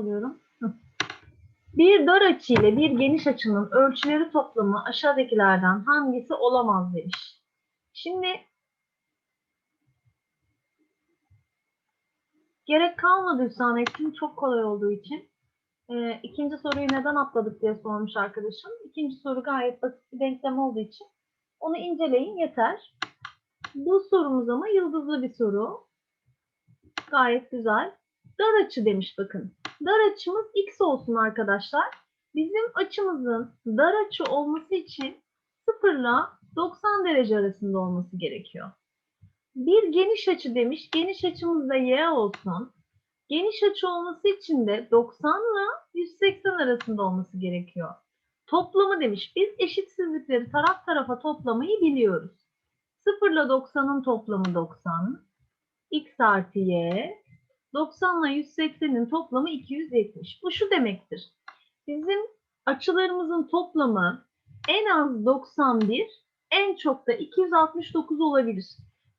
alıyorum. Bir dar açı ile bir geniş açının ölçüleri toplamı aşağıdakilerden hangisi olamaz demiş. Şimdi gerek kalmadı Hüsamettin çok kolay olduğu için. Ee, ikinci soruyu neden atladık diye sormuş arkadaşım. İkinci soru gayet basit bir denklem olduğu için onu inceleyin yeter. Bu sorumuz ama yıldızlı bir soru. Gayet güzel. Dar açı demiş bakın. Dar açımız x olsun arkadaşlar. Bizim açımızın dar açı olması için 0 ile 90 derece arasında olması gerekiyor. Bir geniş açı demiş. Geniş açımız da y olsun. Geniş açı olması için de 90 ile 180 arasında olması gerekiyor. Toplamı demiş. Biz eşitsizlikleri taraf tarafa toplamayı biliyoruz. 0 ile 90'ın toplamı 90. x artı y. 90 ile 180'in toplamı 270. Bu şu demektir. Bizim açılarımızın toplamı en az 91, en çok da 269 olabilir.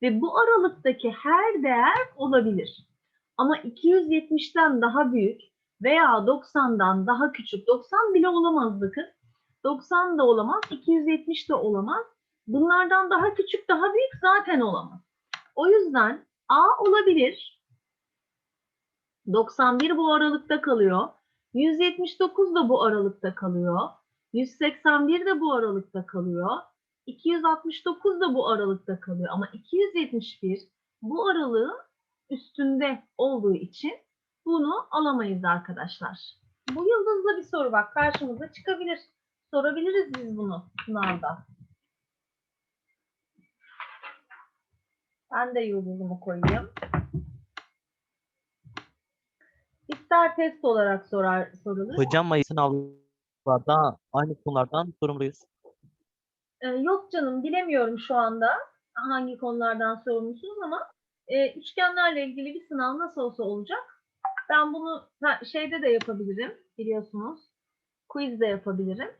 Ve bu aralıktaki her değer olabilir. Ama 270'ten daha büyük veya 90'dan daha küçük, 90 bile olamaz bakın. 90 da olamaz, 270 de olamaz. Bunlardan daha küçük, daha büyük zaten olamaz. O yüzden A olabilir. 91 bu aralıkta kalıyor. 179 da bu aralıkta kalıyor. 181 de bu aralıkta kalıyor. 269 da bu aralıkta kalıyor. Ama 271 bu aralığın üstünde olduğu için bunu alamayız arkadaşlar. Bu yıldızlı bir soru bak karşımıza çıkabilir. Sorabiliriz biz bunu sınavda. Ben de yıldızımı koyayım. İster test olarak sorar, sorulur. Hocam Mayıs sınavlarda aynı konulardan sorumluyuz. Ee, yok canım bilemiyorum şu anda hangi konulardan sorumlusunuz ama e, üçgenlerle ilgili bir sınav nasıl olsa olacak. Ben bunu şeyde de yapabilirim biliyorsunuz. Quiz de yapabilirim.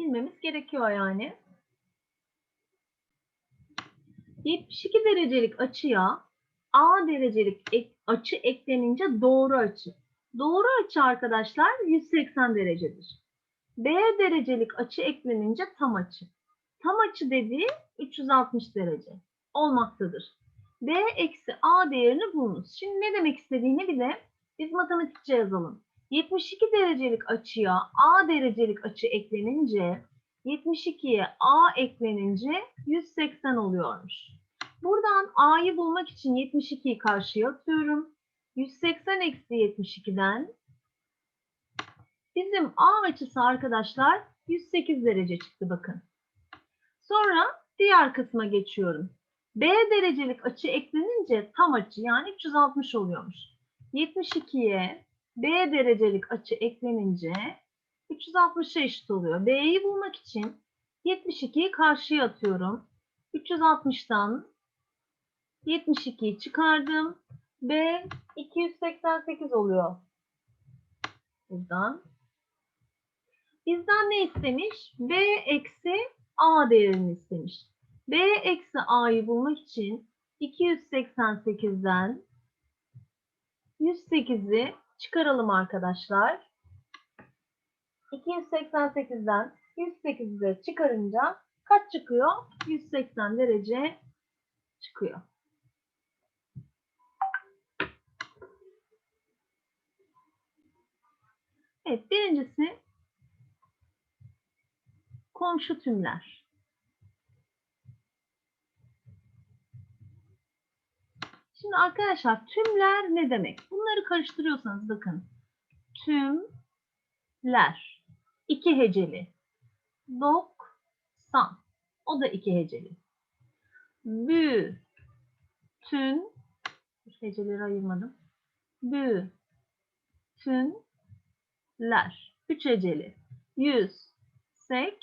Bilmemiz gerekiyor yani. 72 derecelik açıya A derecelik ek- açı eklenince doğru açı. Doğru açı arkadaşlar 180 derecedir. B derecelik açı eklenince tam açı. Tam açı dediği 360 derece olmaktadır. B eksi A değerini bulunuz. Şimdi ne demek istediğini bir de biz matematikçe yazalım. 72 derecelik açıya A derecelik açı eklenince 72'ye A eklenince 180 oluyormuş. Buradan A'yı bulmak için 72'yi karşıya atıyorum. 180 eksi 72'den bizim A açısı arkadaşlar 108 derece çıktı bakın. Sonra diğer kısma geçiyorum. B derecelik açı eklenince tam açı yani 360 oluyormuş. 72'ye B derecelik açı eklenince 360'a eşit oluyor. B'yi bulmak için 72'yi karşıya atıyorum. 360'tan 72'yi çıkardım. B 288 oluyor. Buradan. Bizden ne istemiş? B eksi A değerini istemiş. B eksi A'yı bulmak için 288'den 108'i çıkaralım arkadaşlar. 288'den 108'i de çıkarınca kaç çıkıyor? 180 derece çıkıyor. Evet, birincisi komşu tümler. Şimdi arkadaşlar tümler ne demek? Bunları karıştırıyorsanız bakın. Tümler. iki heceli. Doksan. O da iki heceli. Bütün. Heceleri ayırmadım. Bütünler. Üç heceli. Yüz. Sek.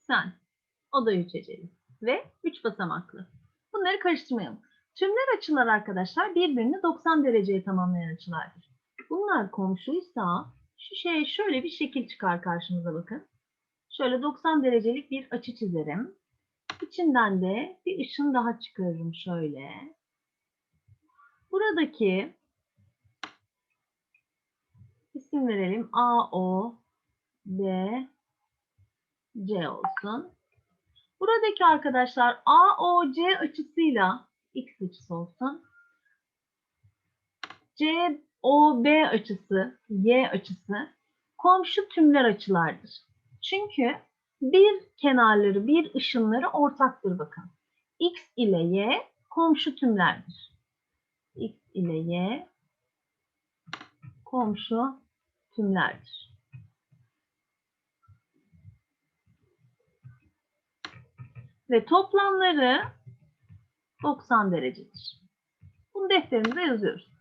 Sen. O da üç heceli. Ve üç basamaklı. Bunları karıştırmayalım. Tümler açılar arkadaşlar birbirini 90 dereceye tamamlayan açılardır. Bunlar komşuysa şu şey şöyle bir şekil çıkar karşımıza bakın. Şöyle 90 derecelik bir açı çizerim. İçinden de bir ışın daha çıkarırım şöyle. Buradaki isim verelim. A, O, B, C olsun. Buradaki arkadaşlar AOC açısıyla X açısı olsun. COB açısı, Y açısı komşu tümler açılardır. Çünkü bir kenarları, bir ışınları ortaktır bakın. X ile Y komşu tümlerdir. X ile Y komşu tümlerdir. Ve toplamları 90 derecedir. Bunu defterimize yazıyoruz.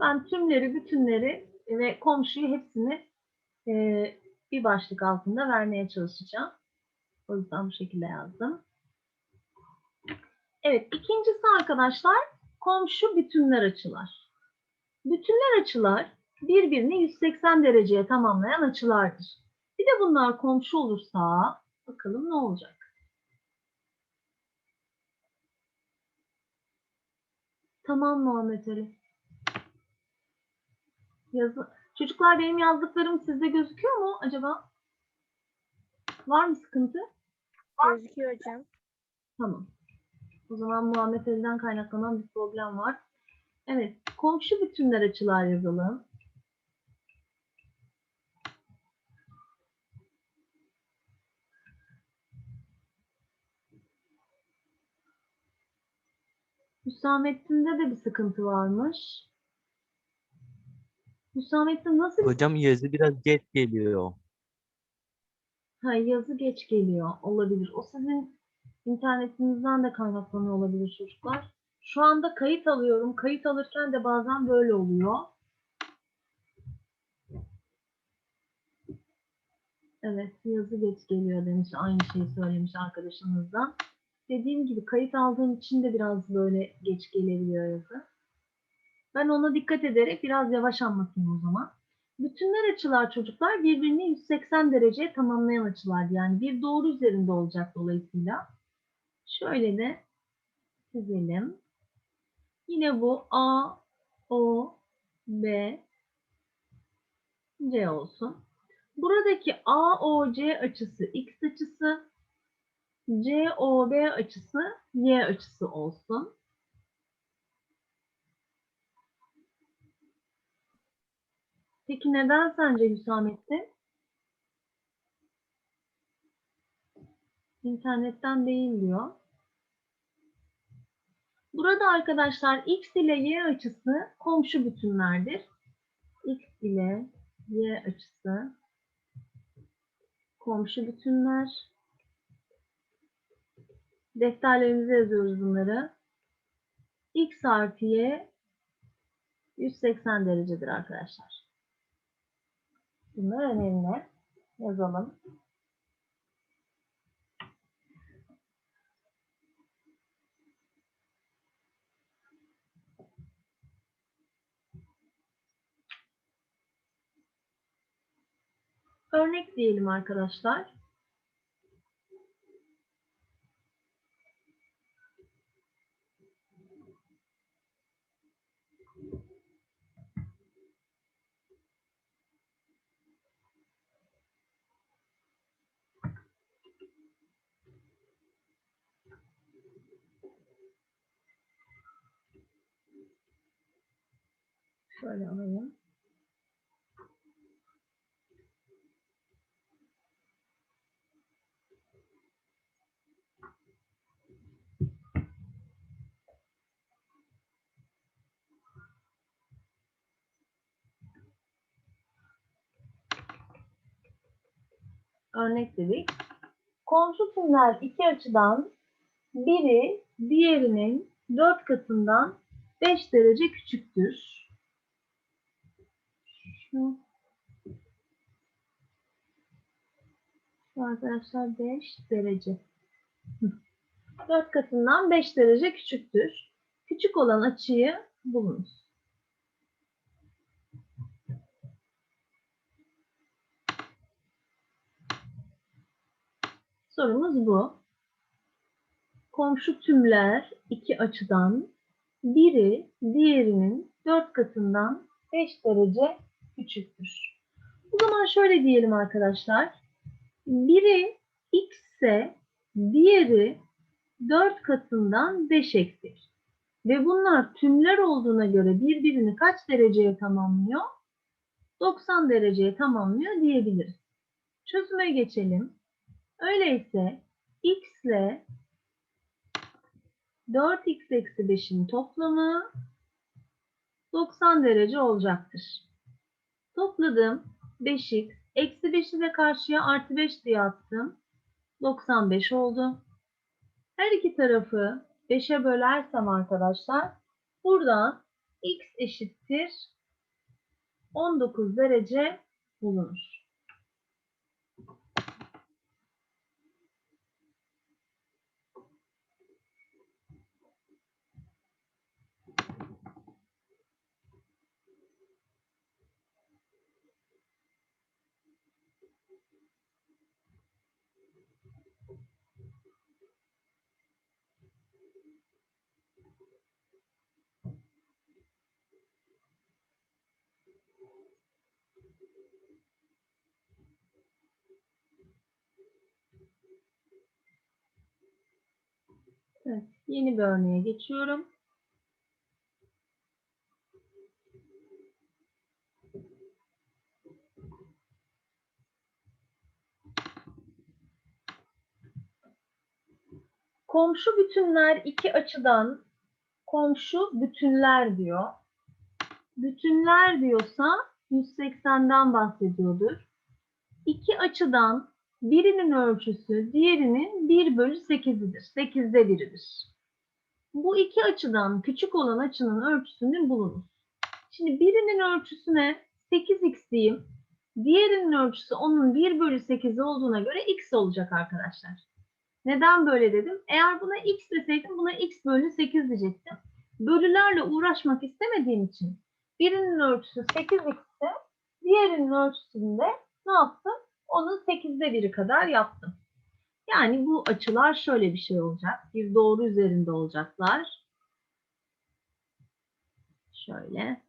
Ben tümleri, bütünleri ve komşuyu hepsini e, bir başlık altında vermeye çalışacağım. O yüzden bu şekilde yazdım. Evet, ikincisi arkadaşlar komşu bütünler açılar. Bütünler açılar birbirini 180 dereceye tamamlayan açılardır. Bir de bunlar komşu olursa bakalım ne olacak? Tamam Muhammed Ali. Yazı... Çocuklar benim yazdıklarım sizde gözüküyor mu acaba? Var mı sıkıntı? Gözüküyor hocam. Tamam. O zaman Muhammed Ali'den kaynaklanan bir problem var. Evet, komşu bütünler açılar yazalım. Hüsamettin'de de bir sıkıntı varmış. Hüsamettin nasıl Hocam yazı biraz geç geliyor. Ha, yazı geç geliyor. Olabilir. O sizin internetinizden de kaynaklanıyor olabilir çocuklar. Şu anda kayıt alıyorum. Kayıt alırken de bazen böyle oluyor. Evet, yazı geç geliyor demiş. Aynı şeyi söylemiş arkadaşınızdan. Dediğim gibi kayıt aldığım için de biraz böyle geç gelebiliyor yazı. Ben ona dikkat ederek biraz yavaş anlatayım o zaman. Bütünler açılar çocuklar birbirini 180 dereceye tamamlayan açılar. Yani bir doğru üzerinde olacak dolayısıyla. Şöyle de çizelim. Yine bu A, O, B, C olsun. Buradaki AOC açısı X açısı, COB açısı Y açısı olsun. Peki neden sence Hüsamettin? İnternetten değil diyor. Burada arkadaşlar x ile y açısı komşu bütünlerdir. x ile y açısı komşu bütünler. Defterlerimize yazıyoruz bunları. x artı y 180 derecedir arkadaşlar. Bunlar önemli. Yazalım. Örnek diyelim arkadaşlar. Şöyle alayım. Örnek dedik. Komşu tümler iki açıdan biri diğerinin dört katından 5 derece küçüktür. Şu, şu arkadaşlar 5 derece. 4 katından 5 derece küçüktür. Küçük olan açıyı bulunuz. Sorumuz bu. Komşu tümler iki açıdan biri diğerinin 4 katından 5 derece küçüktür. O zaman şöyle diyelim arkadaşlar. Biri x ise diğeri 4 katından 5 eksik. Ve bunlar tümler olduğuna göre birbirini kaç dereceye tamamlıyor? 90 dereceye tamamlıyor diyebiliriz. Çözüme geçelim. Öyleyse x ile 4x eksi 5'in toplamı 90 derece olacaktır. Topladım. 5x. Eksi 5'i de karşıya artı 5 diye attım. 95 oldu. Her iki tarafı 5'e bölersem arkadaşlar burada x eşittir 19 derece bulunur. Evet, yeni bir örneğe geçiyorum. Komşu bütünler iki açıdan komşu bütünler diyor. Bütünler diyorsa 180'den bahsediyordur. İki açıdan birinin ölçüsü diğerinin 1 bölü 8'idir. 8'de biridir. Bu iki açıdan küçük olan açının ölçüsünü bulunuz. Şimdi birinin ölçüsüne 8x diyeyim. Diğerinin ölçüsü onun 1 bölü 8 olduğuna göre x olacak arkadaşlar. Neden böyle dedim? Eğer buna x deseydim buna x bölü 8 diyecektim. Bölülerle uğraşmak istemediğim için birinin ölçüsü 8x ise diğerinin ölçüsünde ne yaptım? Onun 8'de biri kadar yaptım. Yani bu açılar şöyle bir şey olacak. Bir doğru üzerinde olacaklar. Şöyle.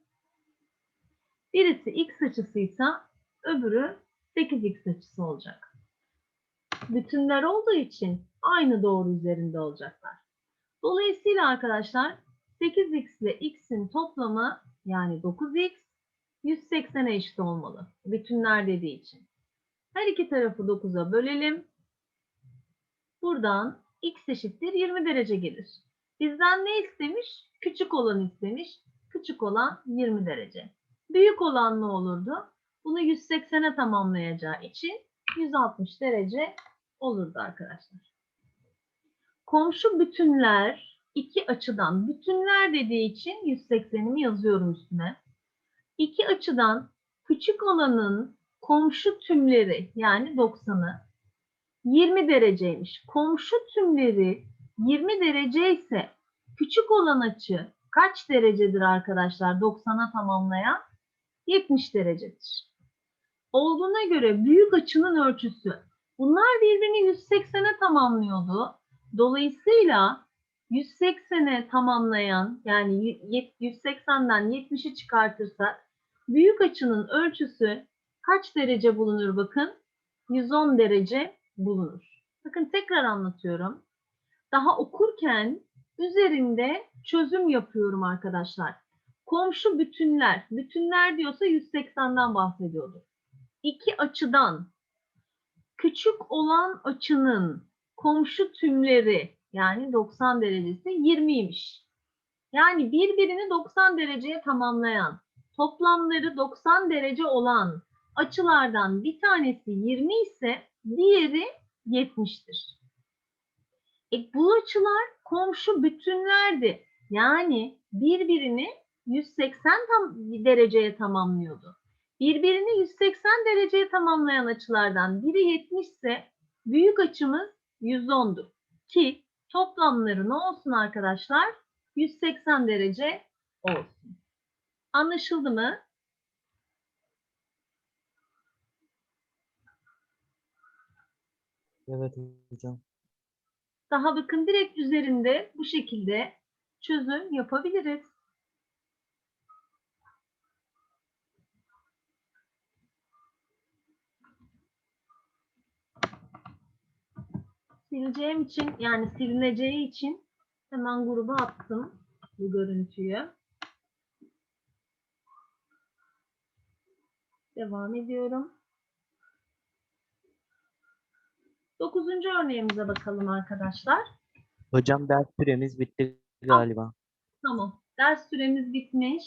Birisi x açısıysa öbürü 8x açısı olacak. Bütünler olduğu için aynı doğru üzerinde olacaklar. Dolayısıyla arkadaşlar 8x ile x'in toplamı yani 9x 180'e eşit olmalı. Bütünler dediği için. Her iki tarafı 9'a bölelim. Buradan x eşittir 20 derece gelir. Bizden ne istemiş? Küçük olan istemiş. Küçük olan 20 derece. Büyük olan ne olurdu? Bunu 180'e tamamlayacağı için 160 derece olurdu arkadaşlar. Komşu bütünler iki açıdan bütünler dediği için 180'imi yazıyorum üstüne. İki açıdan küçük olanın komşu tümleri yani 90'ı 20 dereceymiş. Komşu tümleri 20 derece ise küçük olan açı kaç derecedir arkadaşlar 90'a tamamlayan? 70 derecedir. Olduğuna göre büyük açının ölçüsü. Bunlar birbirini 180'e tamamlıyordu. Dolayısıyla 180'e tamamlayan yani 180'den 70'i çıkartırsak büyük açının ölçüsü kaç derece bulunur bakın? 110 derece bulunur. Bakın tekrar anlatıyorum. Daha okurken üzerinde çözüm yapıyorum arkadaşlar. Komşu bütünler, bütünler diyorsa 180'den bahsediyordu. İki açıdan küçük olan açının komşu tümleri yani 90 derecesi 20'ymiş. Yani birbirini 90 dereceye tamamlayan, toplamları 90 derece olan açılardan bir tanesi 20 ise diğeri 70'tir. E bu açılar komşu bütünlerdi. Yani birbirini 180 tam dereceye tamamlıyordu. Birbirini 180 dereceye tamamlayan açılardan biri 70 ise büyük açımız 110'dur. Ki toplamları ne olsun arkadaşlar? 180 derece olsun. Anlaşıldı mı? Evet hocam. Daha bakın direkt üzerinde bu şekilde çözüm yapabiliriz. Sileceğim için yani silineceği için hemen gruba attım bu görüntüyü. Devam ediyorum. Dokuzuncu örneğimize bakalım arkadaşlar. Hocam ders süremiz bitti galiba. Tamam. Ders süremiz bitmiş.